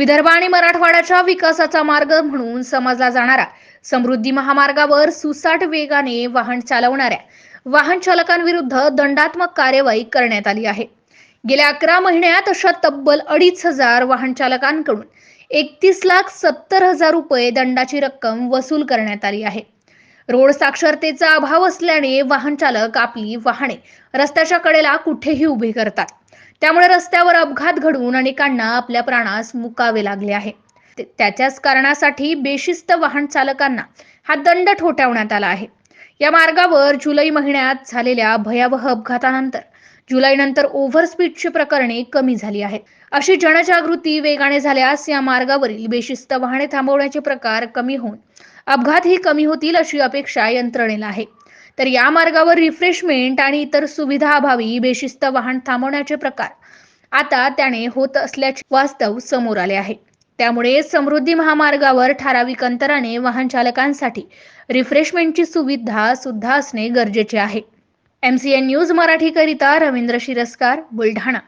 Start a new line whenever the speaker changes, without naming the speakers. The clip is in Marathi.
विदर्भ आणि मराठवाड्याच्या विकासाचा मार्ग म्हणून समजला जाणारा. समृद्धी महामार्गावर सुसाट वेगाने वाहन चालवणाऱ्या वाहन चालकांविरुद्ध दंडात्मक कार्यवाही करण्यात आली आहे. गेल्या अकरा महिन्यात अशा तब्बल अडीच हजार वाहन चालकांकडून एकतीस लाख सत्तर हजार रुपये दंडाची रक्कम वसूल करण्यात आली आहे. रोड साक्षरतेचा अभाव असल्याने वाहन चालक आपली वाहने रस्त्याच्या कडेला कुठेही उभी करतात. त्यामुळे रस्त्यावर अपघात घडवून अनेकांना आपल्या प्राणास मुकावे लागले आहे. त्याच्याच कारणासाठी बेशिस्त वाहन चालकांना हा दंड ठोठावण्यात आला आहे. या मार्गावर जुलै महिन्यात झालेल्या भयावह अपघातानंतर जुलैनंतर ओव्हर स्पीडची प्रकरणे कमी झाली आहेत. अशी जनजागृती वेगाने झाल्यास या मार्गावरील बेशिस्त वाहने थांबवण्याचे प्रकार कमी होऊन अपघातही कमी होतील अशी अपेक्षा यंत्रणेला आहे. तर या मार्गावर रिफ्रेशमेंट आणि इतर सुविधा अभावी बेशिस्त वाहन थांबवण्याचे प्रकार. आता त्याने होत असल्याचे वास्तव समोर आले आहे. त्यामुळे समृद्धी महामार्गावर ठराविक अंतराने वाहन चालकांसाठी रिफ्रेशमेंटची सुविधा सुद्धा असणे गरजेचे आहे. एम सी एन न्यूज मराठीकरिता रवींद्र शिरस्कार बुलढाणा.